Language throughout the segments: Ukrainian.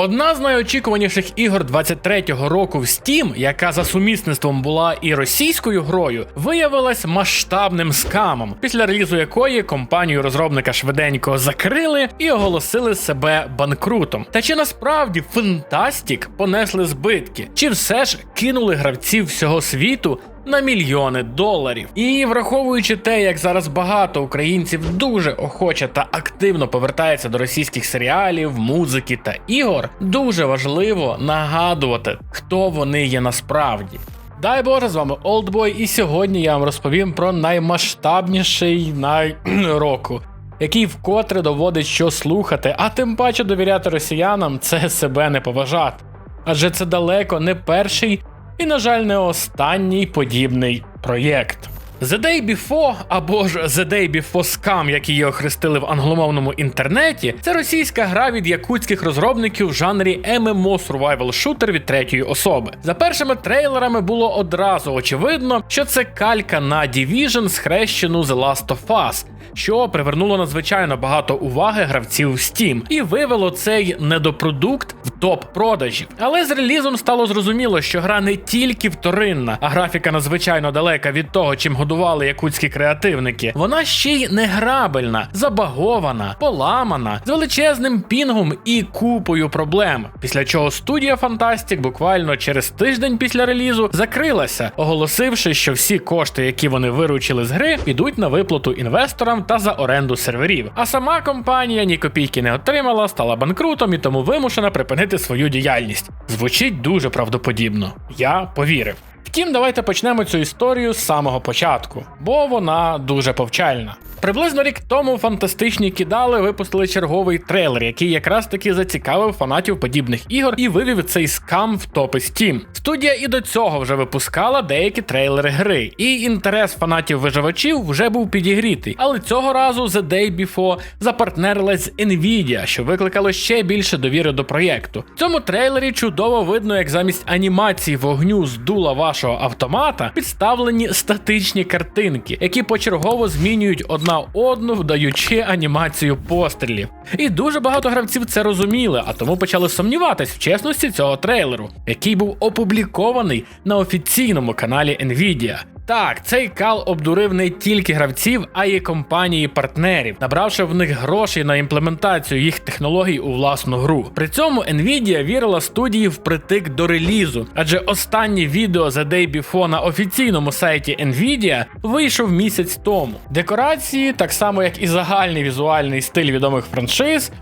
Одна з найочікуваніших ігор 23-го року в Steam, яка за сумісництвом була і російською грою, виявилась масштабним скамом, після релізу якої компанію розробника швиденько закрили і оголосили себе банкрутом. Та чи насправді Фантастік понесли збитки? Чи все ж кинули гравців всього світу на мільйони доларів. І враховуючи те, як зараз багато українців дуже охоче та активно повертається до російських серіалів, музики та ігор, дуже важливо нагадувати, хто вони є насправді. Дай Боже, з вами Олдбой, і сьогодні я вам розповім про наймасштабніший най року. Який вкотре доводить, що слухати, а тим паче довіряти росіянам це себе не поважати. Адже це далеко не перший і, на жаль, не останній подібний проєкт. The Day Before, або ж The Day Before Scam, як її охрестили в англомовному інтернеті, це російська гра від якутських розробників в жанрі MMO Survival Shooter від третьої особи. За першими трейлерами було одразу очевидно, що це калька на Division, схрещену The Last of Us, що привернуло надзвичайно багато уваги гравців в Steam і вивело цей недопродукт в топ продажів. Але з релізом стало зрозуміло, що гра не тільки вторинна, а графіка надзвичайно далека від того, чим годували якутські креативники. Вона ще й неграбельна, забагована, поламана, з величезним пінгом і купою проблем. Після чого студія Fantastic буквально через тиждень після релізу закрилася, оголосивши, що всі кошти, які вони виручили з гри, підуть на виплату інвесторам та за оренду серверів. А сама компанія ні копійки не отримала, стала банкрутом і тому вимушена припинити свою діяльність. Звучить дуже правдоподібно. Я повірив. Втім, давайте почнемо цю історію з самого початку, бо вона дуже повчальна. Приблизно рік тому фантастичні кидали випустили черговий трейлер, який якраз таки зацікавив фанатів подібних ігор і вивів цей скам в топи Steam. Студія і до цього вже випускала деякі трейлери гри, і інтерес фанатів виживачів вже був підігрітий. Але цього разу The Day Before запартнерилась з Nvidia, що викликало ще більше довіри до проєкту. В цьому трейлері чудово видно, як замість анімації вогню з дула вашого автомата підставлені статичні картинки, які почергово змінюють одна одну, вдаючи анімацію пострілів. І дуже багато гравців це розуміли, а тому почали сумніватись в чесності цього трейлеру, який був опублікований на офіційному каналі Nvidia. Так, цей кал обдурив не тільки гравців, а й компанії партнерів, набравши в них грошей на імплементацію їх технологій у власну гру. При цьому Nvidia вірила студії впритик до релізу, адже останнє відео The Day Before на офіційному сайті Nvidia вийшов місяць тому. Декорації, так само як і загальний візуальний стиль відомих франшиз,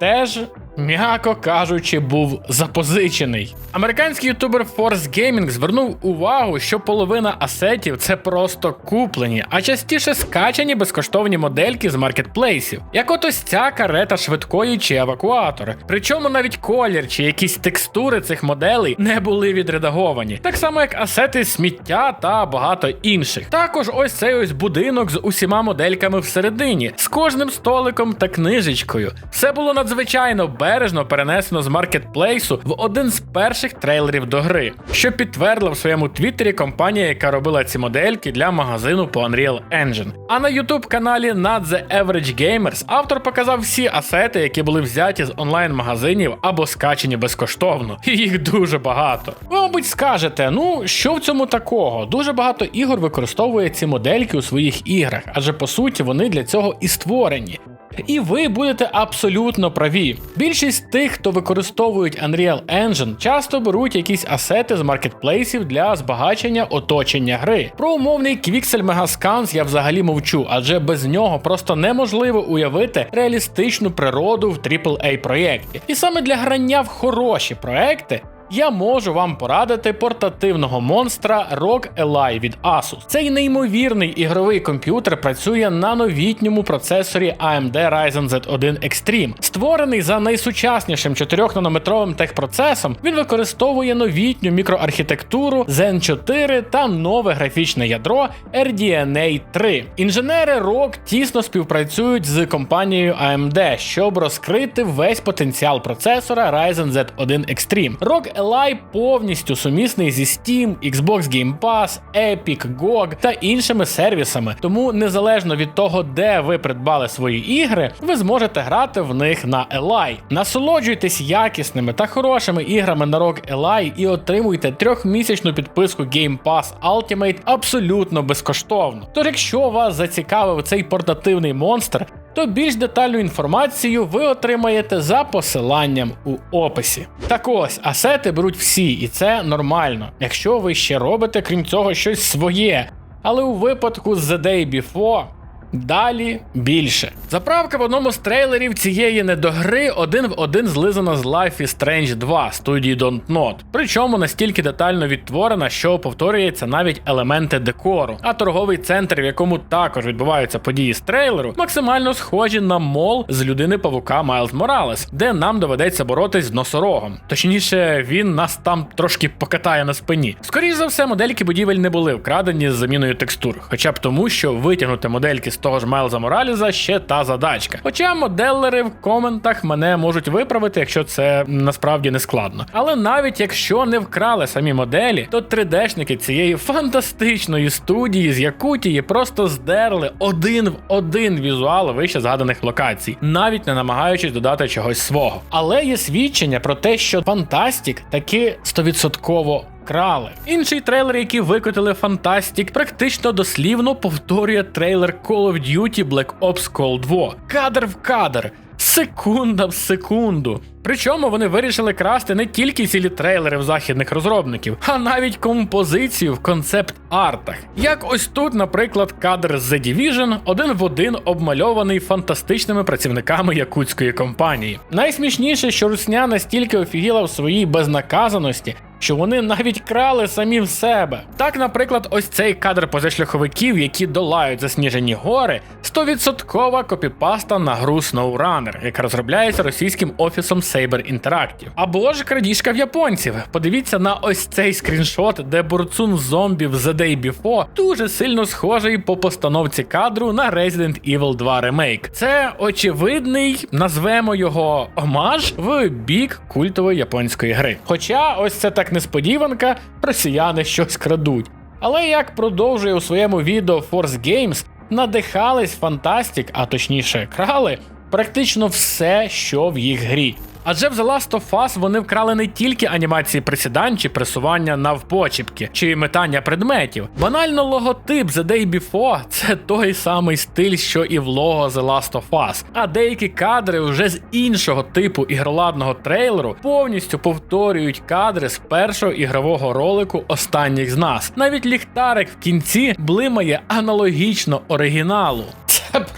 теж м'яко кажучи, був запозичений. Американський ютубер Force Gaming звернув увагу, що половина асетів це просто куплені, а частіше скачані безкоштовні модельки з маркетплейсів, як от ось ця карета швидкої чи евакуатори. Причому навіть колір чи якісь текстури цих моделей не були відредаговані, так само як асети сміття та багато інших. Також ось цей ось будинок з усіма модельками всередині, з кожним столиком та книжечкою. Все було надзвичайно бережно перенесено з маркетплейсу в один з перших трейлерів до гри, що підтвердила в своєму твіттері компанія, яка робила ці модельки для магазину по Unreal Engine. А на youtube каналі Not The Average Gamers автор показав всі асети, які були взяті з онлайн-магазинів або скачені безкоштовно. І їх дуже багато. Ви, мабуть, скажете, ну що в цьому такого? Дуже багато ігор використовує ці модельки у своїх іграх, адже по суті вони для цього і створені. І ви будете абсолютно праві. Більшість тих, хто використовують Unreal Engine, часто беруть якісь асети з маркетплейсів для збагачення оточення гри. Про умовний Quixel Megascans я взагалі мовчу, адже без нього просто неможливо уявити реалістичну природу в AAA проєкті. І саме для грання в хороші проекти я можу вам порадити портативного монстра ROG Ally від Asus. Цей неймовірний ігровий комп'ютер працює на новітньому процесорі AMD Ryzen Z1 Extreme. Створений за найсучаснішим 4-нанометровим техпроцесом, він використовує новітню мікроархітектуру Zen 4 та нове графічне ядро RDNA 3. Інженери ROG тісно співпрацюють з компанією AMD, щоб розкрити весь потенціал процесора Ryzen Z1 Extreme. ROG Eli повністю сумісний зі Steam, Xbox Game Pass, Epic, GOG та іншими сервісами. Тому незалежно від того, де ви придбали свої ігри, ви зможете грати в них на Eli. Насолоджуйтесь якісними та хорошими іграми на ROG Eli і отримуйте трьохмісячну підписку Game Pass Ultimate абсолютно безкоштовно. Тож, якщо вас зацікавив цей портативний монстр, то більш детальну інформацію ви отримаєте за посиланням у описі. Так ось, асети беруть всі, і це нормально, якщо ви ще робите, крім цього, щось своє. Але у випадку з The Day Before Далі більше. Заправка в одному з трейлерів цієї недогри один в один злизана з Life is Strange 2 студії Don't Not. Причому настільки детально відтворена, що повторюється навіть елементи декору. А торговий центр, в якому також відбуваються події з трейлеру, максимально схожі на мол з людини павука Майлз Моралес, де нам доведеться боротись з носорогом. Точніше, він нас там трошки покатає на спині. Скоріше за все, модельки будівель не були вкрадені з заміною текстур, хоча б тому, що витягнути модельки з того ж Майлза Мораліза ще та задачка. Хоча моделери в коментах мене можуть виправити, якщо це насправді не складно. Але навіть якщо не вкрали самі моделі, то 3D-шники цієї фантастичної студії з Якутії просто здерли один в один візуал вище згаданих локацій, навіть не намагаючись додати чогось свого. Але є свідчення про те, що Фантастік таки стовідсотково крали. Інший трейлер, який викотили Fantastic, практично дослівно повторює трейлер Call of Duty Black Ops Cold 2. Кадр в кадр. Секунда в секунду. Причому вони вирішили красти не тільки цілі трейлери в західних розробників, а навіть композицію в концепт-артах. Як ось тут, наприклад, кадр з The Division один в один обмальований фантастичними працівниками якутської компанії. Найсмішніше, що русня настільки офігіла в своїй безнаказаності, що вони навіть крали самі в себе. Так, наприклад, ось цей кадр позашляховиків, які долають засніжені гори, 100% копіпаста на гру SnowRunner, яка розробляється російським офісом Saber Interactive. Або ж крадіжка в японців. Подивіться на ось цей скріншот, де борцун зомбі в The Day Before дуже сильно схожий по постановці кадру на Resident Evil 2 Remake. Це очевидний, назвемо його омаж в бік культової японської гри. Хоча ось це так несподіванка, росіяни щось крадуть. Але як продовжує у своєму відео Force Games, надихались фантастик, а точніше крали, практично все, що в їх грі. Адже в The Last of Us вони вкрали не тільки анімації присідань чи пресування навпочіпки, чи метання предметів. Банально логотип The Day Before – це той самий стиль, що і в лого The Last of Us. А деякі кадри вже з іншого типу ігроладного трейлеру повністю повторюють кадри з першого ігрового ролику останніх з нас. Навіть ліхтарик в кінці блимає аналогічно оригіналу.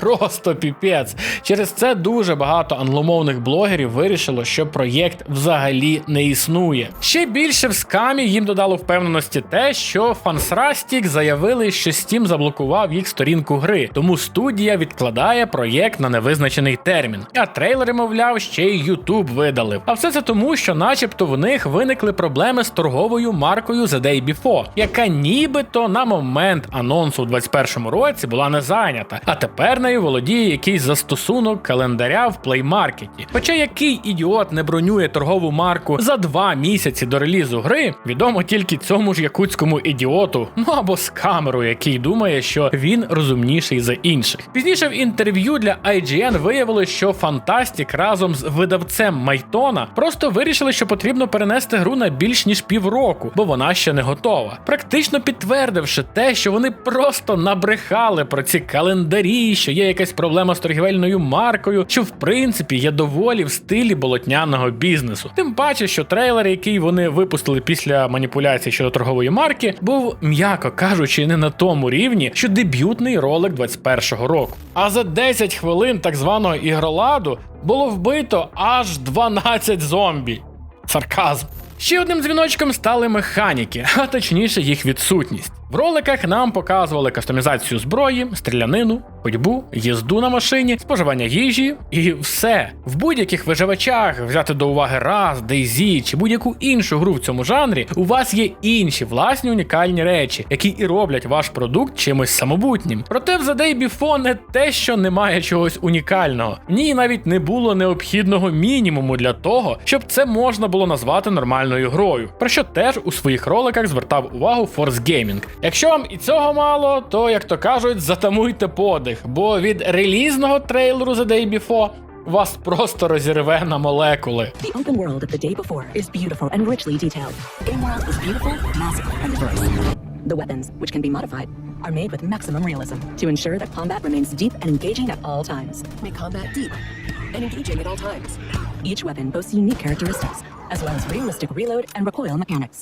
Просто піпець. Через це дуже багато англомовних блогерів вирішило, що проєкт взагалі не існує. Ще більше в скамі їм додало впевненості те, що Fansrastic заявили, що Steam заблокував їх сторінку гри, тому студія відкладає проєкт на невизначений термін. А трейлери, мовляв, ще й YouTube видалив. А все це тому, що, начебто, в них виникли проблеми з торговою маркою The Day Before, яка нібито на момент анонсу у 2021 році була не зайнята. А тепер нею володіє якийсь застосунок календаря в плеймаркеті. Хоча який ідіот не бронює торгову марку за два місяці до релізу гри, відомо тільки цьому ж якутському ідіоту, ну або з камерою, який думає, що він розумніший за інших. Пізніше в інтерв'ю для IGN виявилось, що Fantastic разом з видавцем Майтона просто вирішили, що потрібно перенести гру на більш ніж півроку, бо вона ще не готова. Практично підтвердивши те, що вони просто набрехали про ці календарі, що є якась проблема з торгівельною маркою, що в принципі є доволі в стилі болотняного бізнесу. Тим паче, що трейлер, який вони випустили після маніпуляцій щодо торгової марки, був, м'яко кажучи, не на тому рівні, що дебютний ролик 21-го року. А за 10 хвилин так званого ігроладу було вбито аж 12 зомбі. Сарказм. Ще одним дзвіночком стали механіки, а точніше їх відсутність. В роликах нам показували кастомізацію зброї, стрілянину, ходьбу, їзду на машині, споживання їжі і все. В будь-яких виживачах взяти до уваги раз, DayZ чи будь-яку іншу гру в цьому жанрі, у вас є інші власні унікальні речі, які і роблять ваш продукт чимось самобутнім. Проте в The Day Before не те, що немає чогось унікального. В ній навіть не було необхідного мінімуму для того, щоб це можна було назвати нормальною грою. Про що теж у своїх роликах звертав увагу Force Gaming. Якщо вам і цього мало, то як то кажуть, затамуйте подих, бо від релізного трейлеру The Day Before вас просто розірве на молекули. The open world of the day before is beautiful and richly detailed. The world is beautiful, massive, and diverse. The weapons, which can be modified, are made with maximum realism to ensure that combat remains deep and engaging at all times. Make combat deep and engaging at all times. Each weapon boasts unique characteristics, as well as realistic reload and recoil mechanics.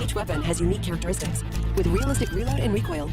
Each weapon has unique characteristics, with realistic reload and recoil.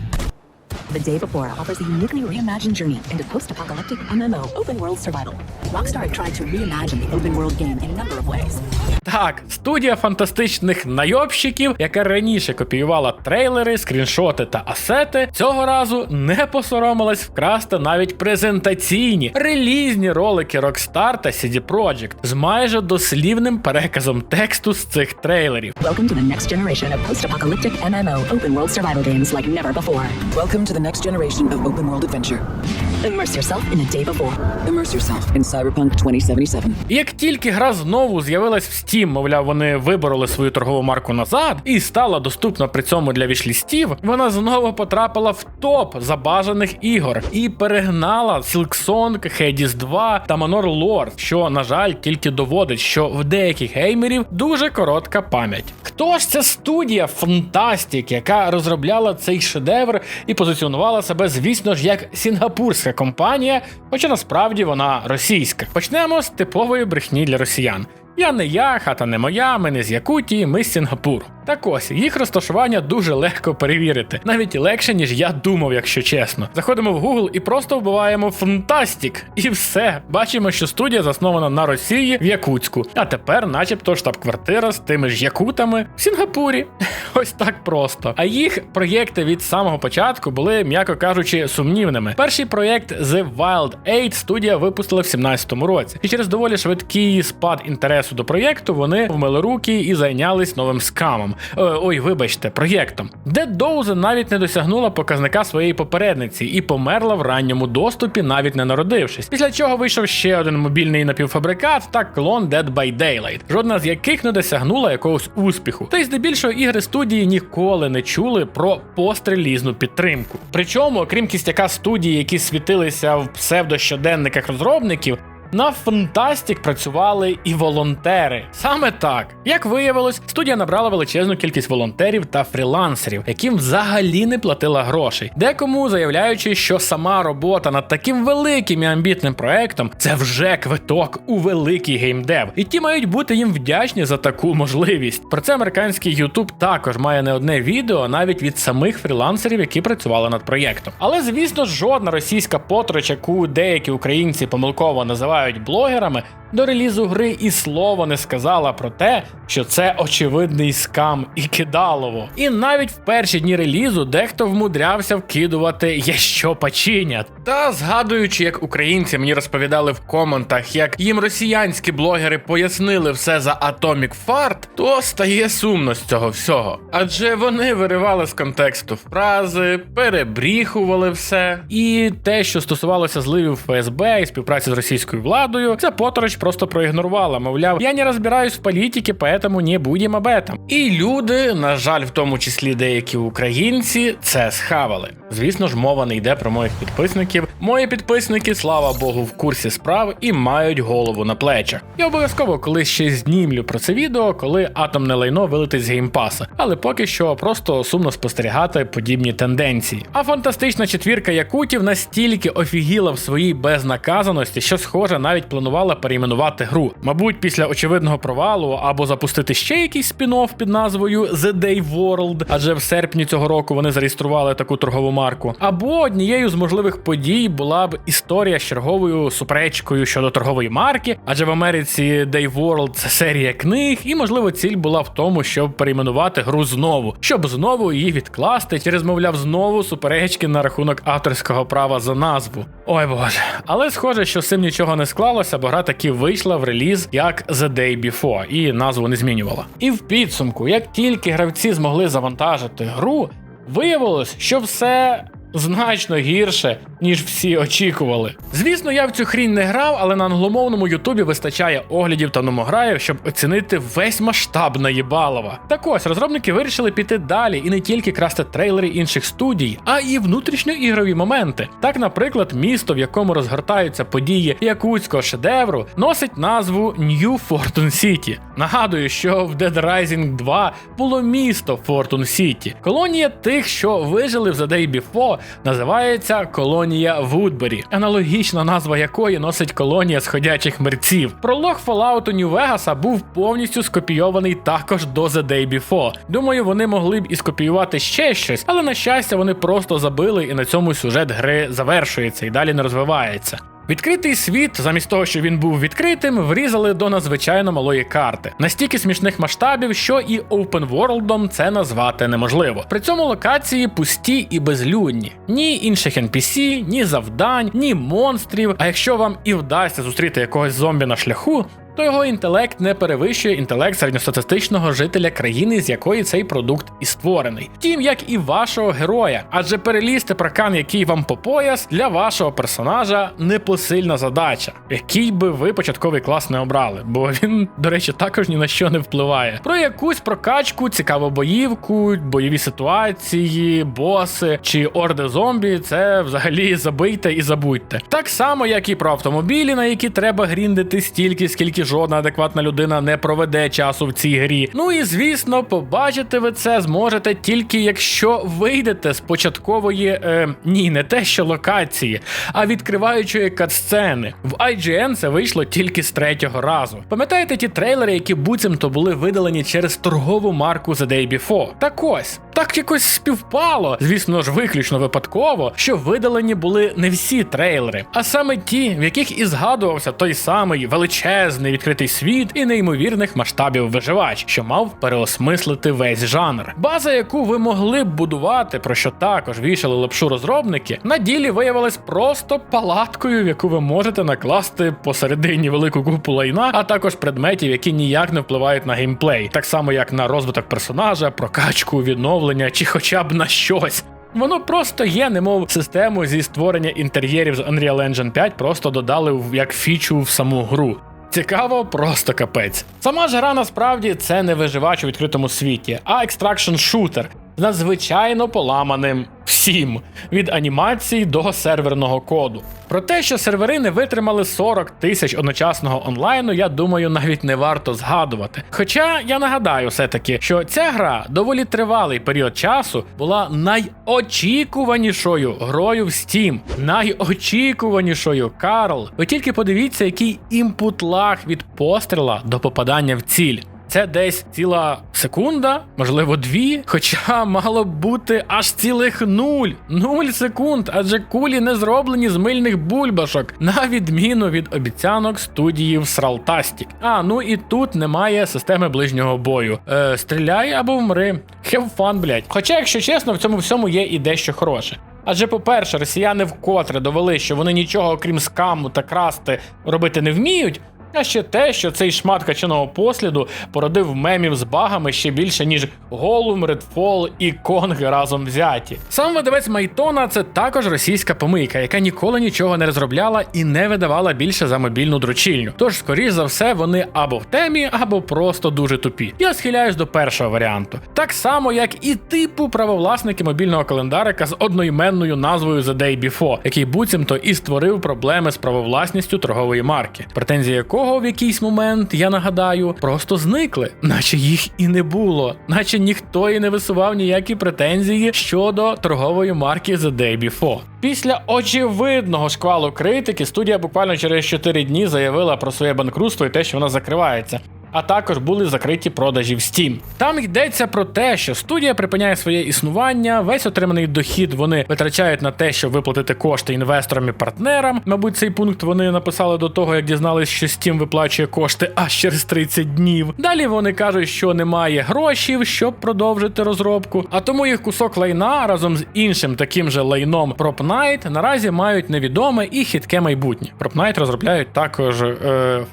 The day before offers a uniquely reimagined journey into post-apocalyptic MMO open world survival. Rockstar tried to reimagine the open world game in a number of ways. Так, студія фантастичних найобщиків, яка раніше копіювала трейлери, скріншоти та асети, цього разу не посоромилась вкрасти навіть презентаційні релізні ролики Rockstar та CD Projekt з майже дослівним переказом тексту з цих трейлерів. Welcome to the next generation of post-apocalyptic MMO open world survival games like never before. Welcome to the next generation of open world adventure. Immerse yourself in a day before. Immerse yourself in Cyberpunk 2077. Як тільки гра знову з'явилась в Steam, мовляв, вони вибороли свою торгову марку назад і стала доступна при цьому для вішлістів, вона знову потрапила в топ забажаних ігор і перегнала Silksong, Hades 2 та Manor Lord, що, на жаль, тільки доводить, що в деяких геймерів дуже коротка пам'ять. Хто ж ця студія Fantastic, яка розробляла цей шедевр і позиціонувала себе, звісно ж, як сінгапурська компанія, хоча насправді вона російська. Почнемо з типової брехні для росіян. Я не я, хата не моя, ми не з Якутії, ми з Сінгапуру. Так ось, їх розташування дуже легко перевірити, навіть легше, ніж я думав, якщо чесно. Заходимо в Google і просто вбиваємо Фантастік, і все. Бачимо, що студія заснована на Росії в Якутську. А тепер, начебто, штаб-квартира з тими ж якутами в Сінгапурі. Ось так просто. А їх проєкти від самого початку були, м'яко кажучи, сумнівними. Перший проєкт The Wild Eight студія випустила в 17-му році, і через доволі швидкий спад інтересу до проєкту вони вмили руки і зайнялись новим скамом. Е, ой, вибачте, проєктом. Де Доузен навіть не досягнула показника своєї попередниці і померла в ранньому доступі, навіть не народившись. Після чого вийшов ще один мобільний напівфабрикат та клон Dead by Daylight, жодна з яких не досягнула якогось успіху. Та й здебільшого ігри студії ніколи не чули про пострелізну підтримку. Причому, окрім кістяка студії, які світилися в псевдощоденниках розробників. На Фантастік працювали і волонтери. Саме так, як виявилось, студія набрала величезну кількість волонтерів та фрілансерів, яким взагалі не платила грошей. Декому заявляючи, що сама робота над таким великим і амбітним проектом це вже квиток у великий геймдев, і ті мають бути їм вдячні за таку можливість. Про це американський YouTube також має не одне відео, навіть від самих фрілансерів, які працювали над проєктом. Але звісно, жодна російська потроч, яку деякі українці помилково називають блогерами, до релізу гри і слова не сказала про те, що це очевидний скам і кидалово. І навіть в перші дні релізу дехто вмудрявся вкидувати «Я що починять. Та згадуючи, як українці мені розповідали в коментах, як їм росіянські блогери пояснили все за Atomic Fart, то стає сумно з цього всього. Адже вони виривали з контексту фрази, перебріхували все. І те, що стосувалося зливів ФСБ і співпраці з російською владою, це потороч просто проігнорувала. Мовляв, я не розбираюсь в політиці, поэтому не будемо об этом. І люди, на жаль, в тому числі деякі українці, це схавали. Звісно ж, мова не йде про моїх підписників. Мої підписники, слава Богу, в курсі справ і мають голову на плечах. Я обов'язково колись ще знімлю про це відео, коли атомне лайно вилетить з геймпаса. Але поки що просто сумно спостерігати подібні тенденції. А фантастична четвірка якутів настільки офігіла в своїй безнаказаності, що схоже навіть планувала перейменувати гру. Мабуть, після очевидного провалу або запустити ще якийсь спін-офф під назвою The Day World, адже в серпні цього року вони зареєстрували таку торгову марку. Або однією з можливих подій була б історія з черговою суперечкою щодо торгової марки, адже в Америці Day World це серія книг, і можливо ціль була в тому, щоб перейменувати гру знову, щоб знову її відкласти через, мовляв, знову суперечки на рахунок авторського права за назву. Ой боже. Але схоже, що з цим нічого не склалося, бо гра таки вийшла в реліз як The Day Before і назву не змінювала. І в підсумку, як тільки гравці змогли завантажити гру, виявилось, що все. Значно гірше, ніж всі очікували. Звісно, я в цю хрінь не грав, але на англомовному Ютубі вистачає оглядів та номограїв, щоб оцінити весь масштаб наїбалова. Так ось розробники вирішили піти далі і не тільки красти трейлери інших студій, а і внутрішньоігрові моменти. Так, наприклад, місто, в якому розгортаються події якутського шедевру, носить назву New Fortune City. Нагадую, що в Dead Rising 2 було місто Fortune City. Колонія тих, що вижили в The Day Before, називається колонія Вудбері, аналогічна назва якої носить колонія сходячих мерців. Пролог Fallout New Vegas був повністю скопійований також до The Day Before. Думаю, вони могли б і скопіювати ще щось, але на щастя вони просто забили, і на цьому сюжет гри завершується і далі не розвивається. Відкритий світ, замість того, що він був відкритим, врізали до надзвичайно малої карти. Настільки смішних масштабів, що і опенворлдом це назвати неможливо. При цьому локації пусті і безлюдні. Ні інших NPC, ні завдань, ні монстрів. А якщо вам і вдасться зустріти якогось зомбі на шляху, то його інтелект не перевищує інтелект середньостатистичного жителя країни, з якої цей продукт і створений. Втім, як і вашого героя, адже перелізти прокан, який вам по пояс, для вашого персонажа непосильна задача, який би ви початковий клас не обрали, бо він, до речі, також ні на що не впливає. Про якусь прокачку, цікаву боївку, бойові ситуації, боси чи орди зомбі, це взагалі забийте і забудьте. Так само, як і про автомобілі, на які треба гріндити стільки, скільки жодна адекватна людина не проведе часу в цій грі. Ну і звісно, побачити ви це зможете тільки якщо вийдете з початкової е, ні, не те, що локації, а відкриваючої катсцени. В IGN це вийшло тільки з третього разу. Пам'ятаєте ті трейлери, які буцімто були видалені через торгову марку The Day Before? Так ось. Так якось співпало, звісно ж, виключно випадково, що видалені були не всі трейлери, а саме ті, в яких і згадувався той самий величезний відкритий світ і неймовірних масштабів виживач, що мав переосмислити весь жанр. База, яку ви могли б будувати, про що також вішали лапшу розробники, на ділі виявилась просто палаткою, в яку ви можете накласти посередині велику купу лайна, а також предметів, які ніяк не впливають на геймплей, так само як на розвиток персонажа, прокачку, відновлення чи хоча б на щось. Воно просто є, немов систему зі створення інтер'єрів з Unreal Engine 5 просто додали як фічу в саму гру. Цікаво, просто капець. Сама ж гра насправді це не виживач у відкритому світі, а екстракшн шутер надзвичайно поламаним всім від анімацій до серверного коду. Про те, що сервери не витримали 40 тисяч одночасного онлайну, я думаю, навіть не варто згадувати. Хоча я нагадаю все-таки, що ця гра доволі тривалий період часу була найочікуванішою грою в Steam. Найочікуванішою Карл. Ви тільки подивіться, який імпут лаг від постріла до попадання в ціль. Це десь ціла секунда, можливо, дві. Хоча мало б бути аж цілих нуль. Нуль секунд, адже кулі не зроблені з мильних бульбашок, на відміну від обіцянок студії в Сралтастік. А ну і тут немає системи ближнього бою. Е, стріляй або вмри. Have fun, блять. Хоча, якщо чесно, в цьому всьому є і дещо хороше. Адже, по-перше, росіяни вкотре довели, що вони нічого окрім скаму та красти робити не вміють. А ще те, що цей шмат качаного посліду породив мемів з багами ще більше, ніж Голум, Redfall і Конг разом взяті. Сам видавець Майтона це також російська помийка, яка ніколи нічого не розробляла і не видавала більше за мобільну дручільню. Тож, скоріш за все, вони або в темі, або просто дуже тупі. Я схиляюсь до першого варіанту. Так само, як і типу правовласники мобільного календарика з одноіменною назвою The Day Before, який буцімто і створив проблеми з правовласністю торгової марки, претензії якого в якийсь момент, я нагадаю, просто зникли, наче їх і не було, наче ніхто і не висував ніякі претензії щодо торгової марки The Day Before. Після очевидного шквалу критики студія буквально через 4 дні заявила про своє банкрутство і те, що вона закривається. А також були закриті продажі в Steam. Там йдеться про те, що студія припиняє своє існування, весь отриманий дохід вони витрачають на те, щоб виплатити кошти інвесторам і партнерам. Мабуть, цей пункт вони написали до того, як дізнались, що Steam виплачує кошти аж через 30 днів. Далі вони кажуть, що немає грошей, щоб продовжити розробку, а тому їх кусок лайна разом з іншим таким же лайном Prop Night наразі мають невідоме і хитке майбутнє. Prop Night розробляють також е,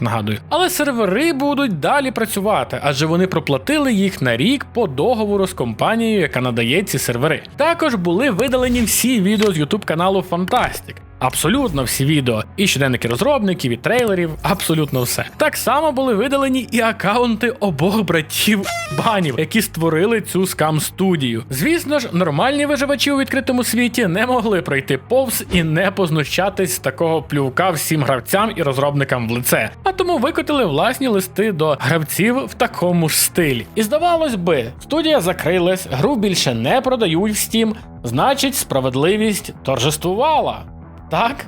нагадую. Але сервери будуть далі працювати, адже вони проплатили їх на рік по договору з компанією, яка надає ці сервери. Також були видалені всі відео з YouTube каналу Fantastic. Абсолютно всі відео, і щоденники розробників, і трейлерів, абсолютно все. Так само були видалені і акаунти обох братів банів, які створили цю скам студію. Звісно ж, нормальні виживачі у відкритому світі не могли пройти повз і не познущатись з такого плювка всім гравцям і розробникам в лице, а тому викотили власні листи до гравців в такому ж стилі. І здавалось би, студія закрилась, гру більше не продають в Steam, значить, справедливість торжествувала. Так?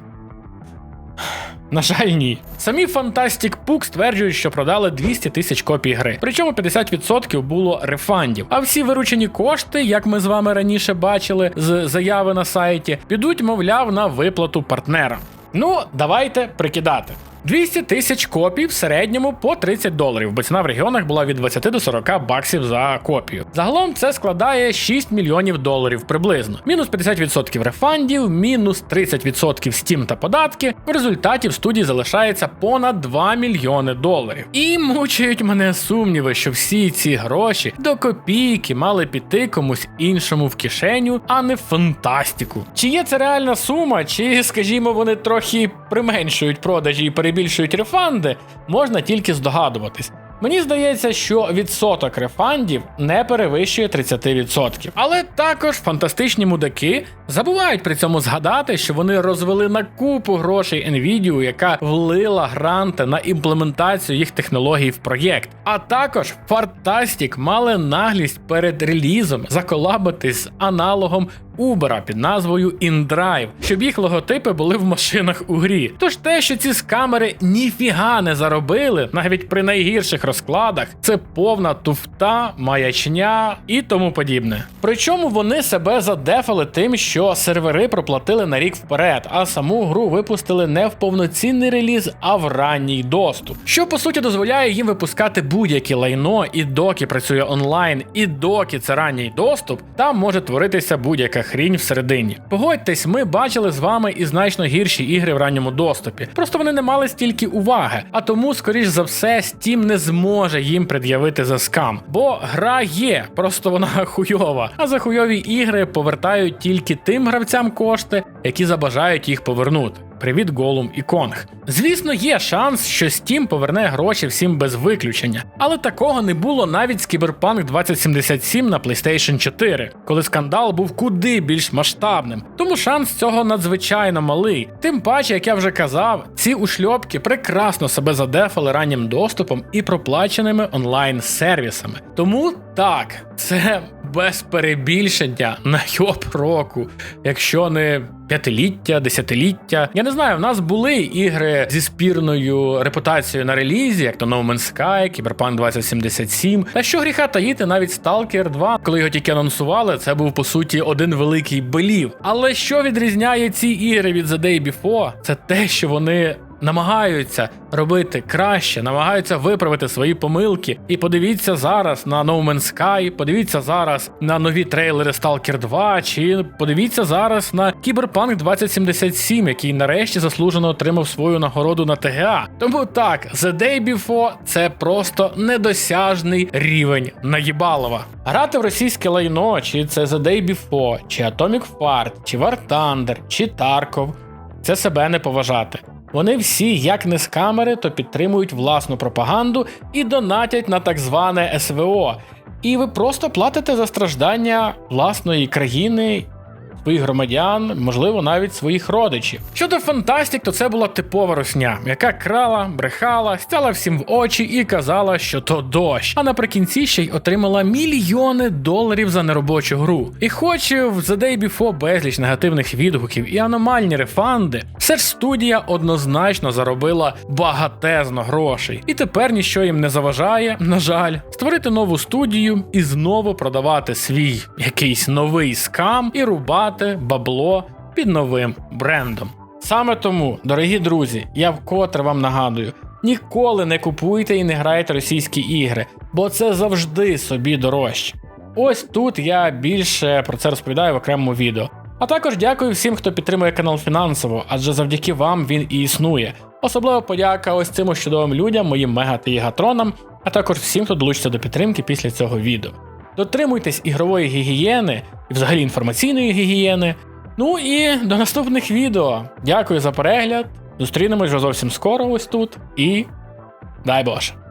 На жаль, ні. Самі Fantastic Puck стверджують, що продали 200 тисяч копій гри. Причому 50% було рефандів. А всі виручені кошти, як ми з вами раніше бачили з заяви на сайті, підуть, мовляв, на виплату партнерам. Ну, давайте прикидати. 200 тисяч копій в середньому по 30 доларів, бо ціна в регіонах була від 20 до 40 баксів за копію. Загалом це складає 6 мільйонів доларів приблизно. Мінус 50% рефандів, мінус 30% Steam та податки. В результаті в студії залишається понад 2 мільйони доларів. І мучають мене сумніви, що всі ці гроші до копійки мали піти комусь іншому в кишеню, а не фантастику. Чи є це реальна сума, чи, скажімо, вони трохи применшують продажі і перебільшують рефанди, можна тільки здогадуватись. Мені здається, що відсоток рефандів не перевищує 30%. Але також фантастичні мудаки забувають при цьому згадати, що вони розвели на купу грошей Nvidia, яка влила гранти на імплементацію їх технологій в проєкт. А також Fantastic мали наглість перед релізом заколабитись з аналогом Uber під назвою InDrive, щоб їх логотипи були в машинах у грі. Тож те, що ці скамери ніфіга не заробили, навіть при найгірших розкладах, це повна туфта, маячня і тому подібне. Причому вони себе задефали тим, що сервери проплатили на рік вперед, а саму гру випустили не в повноцінний реліз, а в ранній доступ. Що по суті дозволяє їм випускати будь-яке лайно, і доки працює онлайн, і доки це ранній доступ, там може творитися будь-яка хрінь всередині. Погодьтесь, ми бачили з вами і значно гірші ігри в ранньому доступі. Просто вони не мали стільки уваги, а тому, скоріш за все, Steam не зможе їм пред'явити за скам. Бо гра є, просто вона хуйова. А за хуйові ігри повертають тільки тим гравцям кошти, які забажають їх повернути. Привіт, Голум і Конг. Звісно, є шанс, що Steam поверне гроші всім без виключення, але такого не було навіть з Cyberpunk 2077 на PlayStation 4, коли скандал був куди більш масштабним. Тому шанс цього надзвичайно малий. Тим паче, як я вже казав, ці ушльопки прекрасно себе задефали раннім доступом і проплаченими онлайн-сервісами. Тому так, це без перебільшення на йоп року, якщо не п'ятиліття, десятиліття. Я не знаю, в нас були ігри зі спірною репутацією на релізі, як то No Man's Sky, Cyberpunk 2077. Та що гріха таїти, навіть Stalker 2, коли його тільки анонсували, це був по суті один великий белів. Але що відрізняє ці ігри від The Day Before, це те, що вони намагаються робити краще, намагаються виправити свої помилки. І подивіться зараз на No Man's Sky, подивіться зараз на нові трейлери Stalker 2, чи подивіться зараз на Cyberpunk 2077, який нарешті заслужено отримав свою нагороду на ТГА. Тому так, The Day Before це просто недосяжний рівень наїбалова. Грати в російське лайно, чи це The Day Before, чи Atomic Fart, чи War Thunder, чи Tarkov, це себе не поважати. Вони всі, як не з камери, то підтримують власну пропаганду і донатять на так зване СВО. І ви просто платите за страждання власної країни своїх громадян, можливо, навіть своїх родичів. Щодо Фантастік, то це була типова русня, яка крала, брехала, стяла всім в очі і казала, що то дощ. А наприкінці ще й отримала мільйони доларів за неробочу гру. І хоч в The Day Before безліч негативних відгуків і аномальні рефанди, все ж студія однозначно заробила багатезно грошей. І тепер ніщо їм не заважає, на жаль, створити нову студію і знову продавати свій якийсь новий скам і рубати бабло під новим брендом. Саме тому, дорогі друзі, я вкотре вам нагадую: ніколи не купуйте і не грайте російські ігри, бо це завжди собі дорожче. Ось тут я більше про це розповідаю в окремому відео. А також дякую всім, хто підтримує канал фінансово, адже завдяки вам він і існує. Особливо подяка ось цим чудовим людям, моїм мега та гігатронам, а також всім, хто долучиться до підтримки після цього відео. Дотримуйтесь ігрової гігієни і взагалі інформаційної гігієни. Ну і до наступних відео. Дякую за перегляд. Зустрінемось вже зовсім скоро ось тут. І дай Боже!